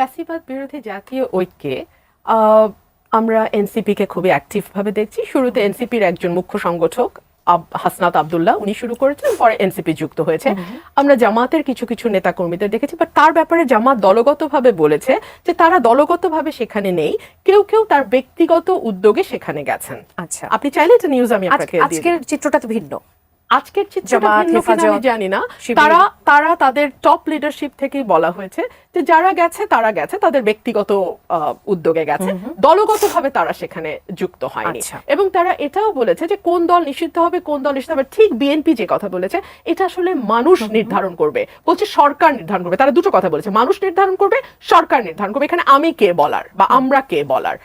ফ্যাসিবাদ বিরোধী জাতীয় ঐক্যে আমরা এনসিপি কে খুবই অ্যাক্টিভ ভাবে দেখছি। শুরুতে এনসিপির একজন মুখ্য সংগঠক হাসনাত আব্দুল্লাহ উনি শুরু করেছেন পরে এনসিপি যুক্ত হয়েছে। আমরা জামাতের কিছু কিছু নেতা কর্মীদের দেখেছি বাট তার ব্যাপারে জামাত দলগতভাবে বলেছে যে তারা দলগতভাবে সেখানে নেই কেউ কেউ তার ব্যক্তিগত উদ্যোগে সেখানে গেছেন। আচ্ছা। আপনি চাইলে এটা নিউজ আমি আজকের চিত্রটা তো ভিন্ন। আজকের চিত্রটা ভিন্ন কিনা আমি জানি না। তারা তারা তাদের টপ লিডারশিপ থেকেই বলা হয়েছে যে যারা গেছে তারা গেছে তাদের ব্যক্তিগত উদ্যোগে গেছে। দলগতভাবে তারা সেখানে যুক্ত হয়নি। আচ্ছা। এবং তারা এটাও বলেছে যে কোন দল নিষিদ্ধ হবে কোন দল নিষিদ্ধ হবে ঠিক বিএনপি যে কথা বলেছে এটা আসলে মানুষ নির্ধারণ করবে। বলছে সরকার নির্ধারণ করবে। তারা দুটো কথা বলেছে মানুষ নির্ধারণ করবে সরকার নির্ধারণ করবে। এখানে আমি কে বলার বা আমরা কে বলার?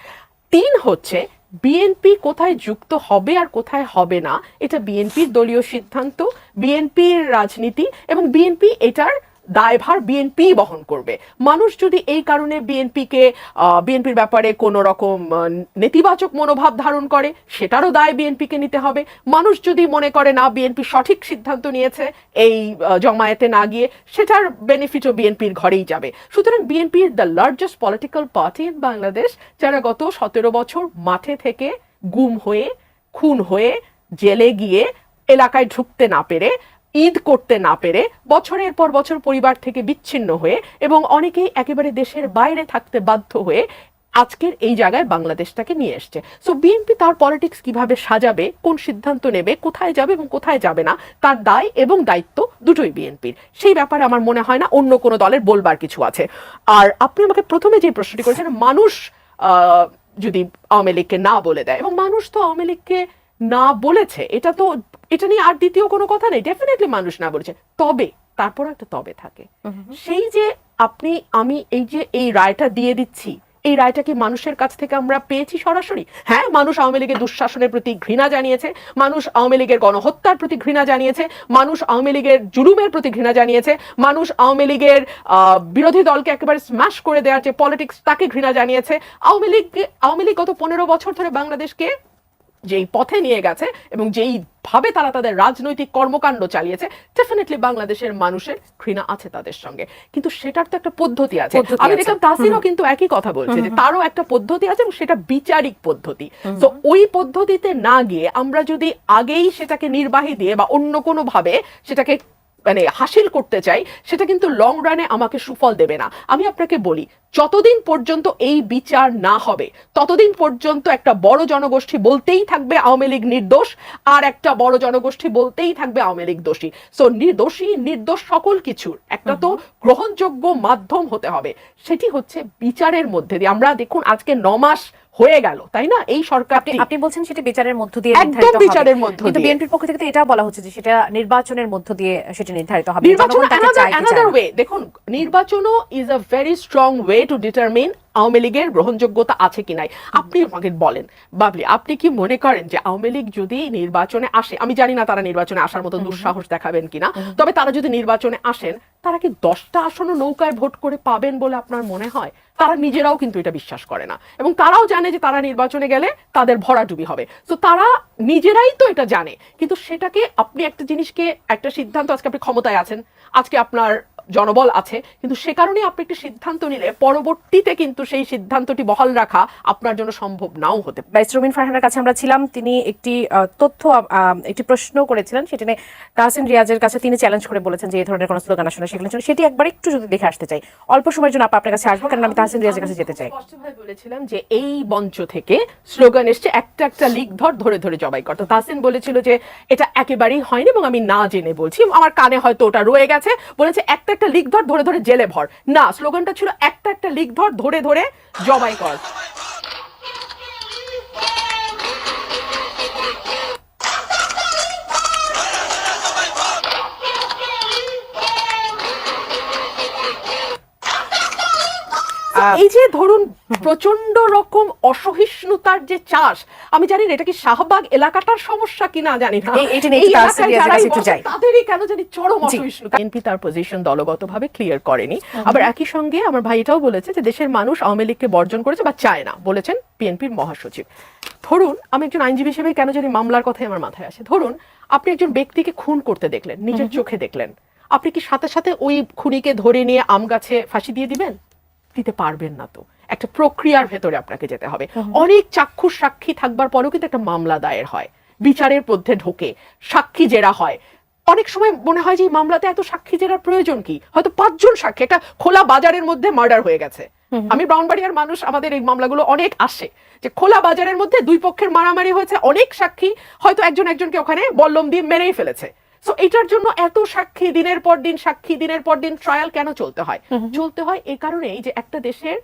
তিন হচ্ছে বিএনপি কোথায় যুক্ত হবে আর কোথায় হবে না, এটা বিএনপির দলীয় সিদ্ধান্ত বিএনপির রাজনীতি এবং বিএনপি এটার দায়ভার বিএনপি বহন করবে। মানুষ যদি এই কারণে বিএনপিকে বিএনপির ব্যাপারে কোনো রকম নেতিবাচক মনোভাব ধারণ করে, সেটারও দায় বিএনপিকে নিতে হবে। মানুষ যদি মনে করে, না বিএনপি সঠিক সিদ্ধান্ত নিয়েছে, এই জমায়েতে না গিয়ে, সেটার বেনিফিটও বিএনপির ঘরেই যাবে। সুতরাং BNP the largest political party in Bangladesh যারা গত সতেরো বছর মাঠে থেকে গুম হয়ে, খুন হয়ে, জেলে গিয়ে, এলাকায় ঢুকতে না পেরে ঈদ করতে না পেরে বছরের পর বছর পরিবার থেকে বিচ্ছিন্ন হয়ে এবং অনেকেই একেবারে দেশের বাইরে থাকতে বাধ্য হয়ে আজকের এই জায়গায় বাংলাদেশটাকে নিয়ে এসছে। সো বিএনপি তার পলিটিক্স কীভাবে সাজাবে, কোন সিদ্ধান্ত নেবে, কোথায় যাবে এবং কোথায় যাবে না, তার দায় এবং দায়িত্ব দুটোই বিএনপির সেই ব্যাপারে আমার মনে হয় না অন্য কোনো দলের বলবার কিছু আছে। আর আপনি আমাকে প্রথমে যে প্রশ্নটি করেছেন, মানুষ যদি আওয়ামী লীগকে না বলে দেয়, এবং মানুষ তো আওয়ামী লীগকে না বলেছে, এটা তো এটা নিয়ে আর দ্বিতীয় কোনো কথা নেই। ডেফিনেটলি মানুষ না বলেছে। তবে তারপর একটা তবে থাকে। সেই যে আপনি আমি এই যে এই রায়টা দিয়ে দিচ্ছি এই রায়টা কি মানুষের কাছ থেকে আমরা পেয়েছি সরাসরি? হ্যাঁ মানুষ আওয়ামী লীগের দুঃশাসনের প্রতি ঘৃণা জানিয়েছে মানুষ আওয়ামী লীগের গণহত্যার প্রতি ঘৃণা জানিয়েছে মানুষ আওয়ামী লীগের জুলুমের প্রতি ঘৃণা জানিয়েছে মানুষ আওয়ামী লীগের আহ, বিরোধী দলকে একেবারে স্ম্যাশ করে দেওয়ার যে পলিটিক্স তাকে ঘৃণা জানিয়েছে। আওয়ামী লীগ আওয়ামী লীগ গত পনেরো বছর ধরে বাংলাদেশকে যেই পথে নিয়ে গেছে এবং যেই ভাবে তারা তাদের রাজনৈতিক কর্মকাণ্ড চালিয়েছে ডেফিনেটলি বাংলাদেশের মানুষের ঘৃণা আছে তাদের সঙ্গে। কিন্তু সেটার তো একটা পদ্ধতি আছে। আমি দেখলাম তাসিনও কিন্তু একই কথা বলছে যে তারও একটা পদ্ধতি আছে এবং সেটা বিচারিক পদ্ধতি। তো ওই পদ্ধতিতে না গিয়ে আমরা যদি আগেই সেটাকে নির্বাহী দিয়ে বা অন্য কোনো ভাবে সেটাকে মানে হাসিল করতে চাই সেটা কিন্তু লং রানে আমাকে সুফল দেবে না। আমি আপনাকে বলি যতদিন পর্যন্ত এই বিচার না হবে ততদিন পর্যন্ত একটা বড় জনগোষ্ঠী বলতেই থাকবে আওয়ামী লীগ নির্দোষ আর একটা বড় জনগোষ্ঠী বলতেই থাকবে আওয়ামী লীগ দোষী। সো নির্দোষী নির্দোষ সকল কিছুর একটা তো গ্রহণযোগ্য মাধ্যম হতে হবে। সেটি হচ্ছে বিচারের মধ্যে দিয়ে। আমরা দেখুন আজকে ন মাস হয়ে গেল তাই না? এই সরকার আপনি বলছেন সেটা বিচারের মধ্য দিয়ে একদম বিচারের মধ্য কিন্তু। বিএনপির পক্ষ থেকে তো এটা বলা হচ্ছে যে সেটা নির্বাচনের মধ্য দিয়ে সেটা নির্ধারিত হবে। নির্বাচন অ্যানাদার ওয়ে দেখুন নির্বাচনও is a very strong way to determine Awami লীগের গ্রহণযোগ্যতা আছে কি নাই। আপনি আমাকে বলেন বাবলি আপনি কি মনে করেন যে আওয়ামী লীগ যদি নির্বাচনে আসে আমি জানি না তারা নির্বাচনে আসার মতো দুঃসাহস দেখাবেন কিনা তবে তারা যদি নির্বাচনে আসেন তারা কি দশটা আসনও নৌকায় ভোট করে পাবেন বলে আপনার মনে হয়? তারা নিজেরাও কিন্তু এটা বিশ্বাস করে না। এবং তারাও জানে যে তারা নির্বাচনে গেলে তাদের ভরাডুবি হবে। তো তারা নিজেরাই তো এটা জানে। কিন্তু সেটাকে আপনি একটা জিনিসকে, একটা সিদ্ধান্ত, আজকে আপনি ক্ষমতায় আছেন। আজকে আপনার জনবল আছে কিন্তু সে কারণে আপনি একটি সিদ্ধান্ত নিলে পরবর্তীতে কিন্তু সেই সিদ্ধান্তটি বহাল রাখা আপনার জন্য সম্ভব নাও হতে পারে। বাইস রুমিন ফারহানের কাছে আমরা ছিলাম তিনি একটি তথ্য একটি প্রশ্ন করেছিলেন সেটি নিয়ে তাহসিন রিয়াজের কাছে তিনি চ্যালেঞ্জ করে বলেছেন যে এই ধরনের কোনো স্লোগান আসলে সেগুলো ছিল। সেটি একবার একটু যদি দেখে আসতে চাই। অল্প সময়ের জন্য আপনার কাছে আসব কারণ আমি তাহসিন রিয়াজের কাছে যেতে চাই। স্পষ্টভাবে বলেছিলাম যে এই মঞ্চ থেকে স্লোগান এসছে একটা একটা লিক ধর ধরে ধরে জবাই করতো তাসিন বলেছিল যে এটা একেবারেই হয়নি এবং আমি না জেনে বলছি। আমার কানে হয়তো ওটা রয়ে গেছে। বলেছে একটা একটা লিক ধর ধরে ধরে জেলে ভর। না, স্লোগানটা ছিল একটা একটা লিক ধর ধরে ধরে জবাই কর। এই যে ধরুন প্রচণ্ড রকম অসহিষ্ণুতার যে চাষ আমি জানি না এটা কি শাহবাগ এলাকাটার সমস্যা কিনা জানি না। তাদেরই কেন জানি চরম অসহিষ্ণুতা। এনপি তার পজিশন দলগতভাবে ক্লিয়ার করেনি। আবার একই সঙ্গে আমার ভাই এটাও বলেছে যে দেশের মানুষ আওয়ামী লীগকে বর্জন করেছে বা চায় না বলেছেন বিএনপির মহাসচিব। ধরুন আমি একজন আইনজীবী হিসেবে কেন জানি মামলার কথাই আমার মাথায় আসে। ধরুন আপনি একজন ব্যক্তিকে খুন করতে দেখলেন নিজের চোখে দেখলেন। আপনি কি সাথে সাথে ওই খুনিকে ধরে নিয়ে আম গাছে ফাঁসি দিয়ে দিবেন? দিতে পারবেন না তো। একটা প্রক্রিয়ার ভেতরে আপনাকে যেতে হবে। অনেক চাক্ষুষ সাক্ষী থাকবার পরেও কিন্তু একটা মামলা দায়ের হয়। বিচারের মধ্যে ঢোকে সাক্ষী জেরা হয়। অনেক সময় মনে হয় যে এই মামলাতে এত সাক্ষী জেরার প্রয়োজন কি? হয়তো পাঁচজন সাক্ষী একটা খোলা বাজারের মধ্যে মার্ডার হয়ে গেছে। আমি ব্রাউনবাড়িয়ার মানুষ আমাদের এই মামলাগুলো অনেক আসে। যে খোলা বাজারের মধ্যে দুই পক্ষের মারামারি হয়েছে অনেক সাক্ষী হয়তো একজন একজনকে ওখানে বল্লম দিয়ে মেরেই ফেলেছে। সো এটার জন্য এত সাক্ষী দিনের পর দিন সাক্ষী দিনের পর দিন ট্রায়াল কেন চলতে হয়? চলতে হয় এই কারণেই যে একটা দেশের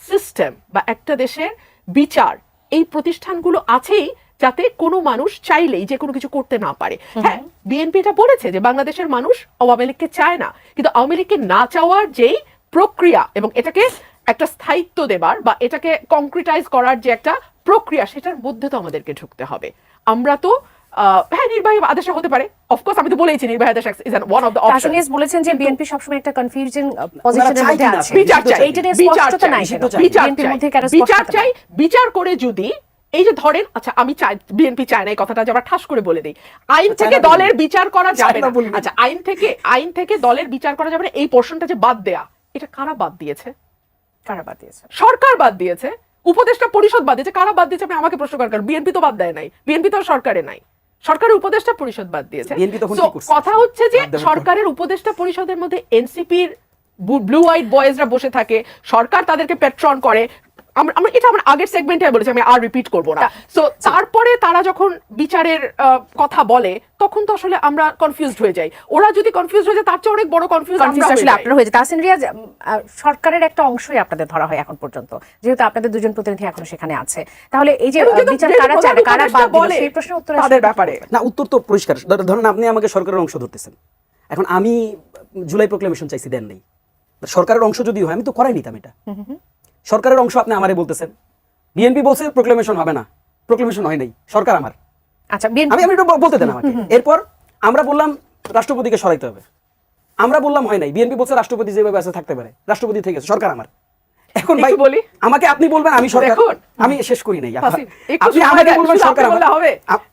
সিস্টেম বা একটা দেশের বিচার এই প্রতিষ্ঠানগুলো আছেই যাতে কোনো মানুষ চাইলেই যে কোনো কিছু করতে না পারে। হ্যাঁ বিএনপি এটা বলেছে যে বাংলাদেশের মানুষ আওয়ামী লীগকে চায় না। কিন্তু আওয়ামী লীগকে না চাওয়ার যেই প্রক্রিয়া এবং এটাকে একটা স্থায়িত্ব দেবার বা এটাকে কংক্রিটাইজ করার যে একটা প্রক্রিয়া সেটার মধ্যে তো আমাদেরকে ঢুকতে হবে। আমরা তো আহ, হ্যাঁ নির্বাহী আদেশে হতে পারে। অফকোর্স আমি তো বলেইছি নির্বাহী আদেশ is one of the option তাসনিয়াস বলেছেন যে বিএনপি সবসময় একটা কনফিউজিং পজিশনের চাই মধ্যে? আছে। বিচার চাই এইটা নিয়ে স্পষ্টতা নাই বিএনপির চাই মধ্যে কেন বিচার চাই বিচার করে যদি এই যে ধরেন আচ্ছা আমি চাই বিএনপি চায় না এই কথাটা যে আমরা ঠাস করে বলে দিই। আইন থেকে দলের বিচার করা যাবে না আচ্ছা আইন থেকে আইন থেকে দলের বিচার করা যাবে না এই পোর্শনটা যে বাদ দেয়া এটা কারা বাদ দিয়েছে? কারা বাদ দিয়েছে? সরকার বাদ দিয়েছে উপদেষ্টা পরিষদ বাদ দিয়েছে কারা বাদ দিয়েছে আপনি আমাকে প্রশ্ন করার বিএনপি তো বাদ দেয় নাই বিএনপি তো আর সরকারে নাই। সরকারের উপদেষ্টা পরিষদ বাদ দিয়েছে? কথা হচ্ছে যে। সরকারের উপদেষ্টা পরিষদের মধ্যে এনসিপির ব্লু হোয়াইট বয়েজরা বসে থাকে সরকার তাদেরকে পেট্রন করে আমরা আমরা এটা আমরা আগের সেগমেন্টে বলেছি আমি আর রিপিট করব না। সো তারপরে তারা যখন বিচারের কথা বলে তখন তো আসলে আমরা কনফিউজড হয়ে যাই। ওরা যদি কনফিউজ হয়ে যায় তার চেয়ে অনেক বড় কনফিউজ আসলে আপনারা হয়ে যায় তাহসিন রিয়াজ সরকারের একটা অংশই আপনাদের ধরা হয় এখন পর্যন্ত। যেহেতু আপনাদের দুজন প্রতিনিধি এখনও সেখানে আছে। তাহলে এই যে বিচার কারা চায় কারা বাদ দিল বলে সেই প্রশ্নের উত্তর তাদের ব্যাপারে। না উত্তর তো পরিষ্কার। ধর- ধরুন আপনি আমাকে সরকারের অংশ ধরতেছেন। এখন আমি জুলাই প্রোক্লেমেশন চাইছি দেন নাই। সরকারের অংশ যদি হয় আমি তো করাই নিতাম এটা। সরকারের অংশ আপনি আমারে বলতেছেন। বিএনপি বলছে প্রোক্লেমেশন হবে না। প্রোক্লেমেশন হয় নাই। সরকার আমার। আচ্ছা আমি আমি একটু বলতে দেন আমাকে। এরপর আমরা বললাম রাষ্ট্রপতিকে সরাইতে হবে। আমরা বললাম হয় নাই। বিএনপি বলছে রাষ্ট্রপতি যেভাবে আছে থাকতে পারে। রাষ্ট্রপতি থেকে গেছে, সরকার আমার। এখন ভাই বলি। আমাকে আপনি বলবেন আমি সরকার। আমি শেষ করি নাই। আপনি আমাকে বলবেন সরকার হবে?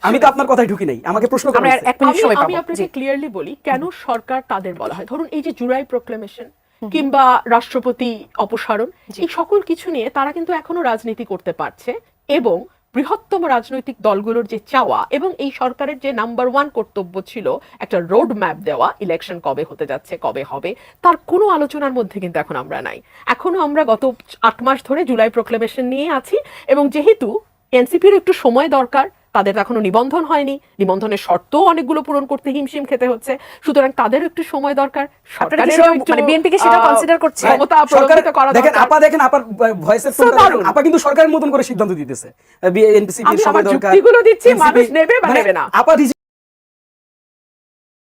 আমি তো আপনার কথায় ঢুকি নাই। আমাকে প্রশ্ন করা আমরা হয়েছে। এক মিনিট আমি সময় আমি আপনাকে ক্লিয়ারলি বলি কেন সরকার তাদের বলা হয়? ধরুন এই যে জুলাই প্রোক্লেমেশন কিংবা রাষ্ট্রপতি অপসারণ এই সকল কিছু নিয়ে তারা কিন্তু এখনও রাজনীতি করতে পারছে এবং বৃহত্তম রাজনৈতিক দলগুলোর যে চাওয়া এবং এই সরকারের যে নাম্বার ওয়ান কর্তব্য ছিল একটা রোড ম্যাপ দেওয়া ইলেকশন কবে হতে যাচ্ছে কবে হবে তার কোনো আলোচনার মধ্যে কিন্তু এখন আমরা নাই। এখনও আমরা গত আট মাস ধরে জুলাই প্রোক্লেমেশন নিয়ে আছি এবং যেহেতু এনসিপির একটু সময় দরকার তাদের এখনও নিবন্ধন হয়নি। নিবন্ধনের শর্তও অনেকগুলো পূরণ করতে হিমশিম খেতে হচ্ছে। সুতরাং তাদেরও একটু সময় দরকার। সেটা- একটু, মানে BNP কে সেটা আহ, consider করছে? ক্ষমতা সরকার করা দেখেন আপা দেখেন আপার ভয়েসের আপা কিন্তু সরকারের মতন করে সিদ্ধান্ত দিতেছে। আমি এনপিসি আমার দিচ্ছি, মানুষ নেবে বা নেবে না। আপা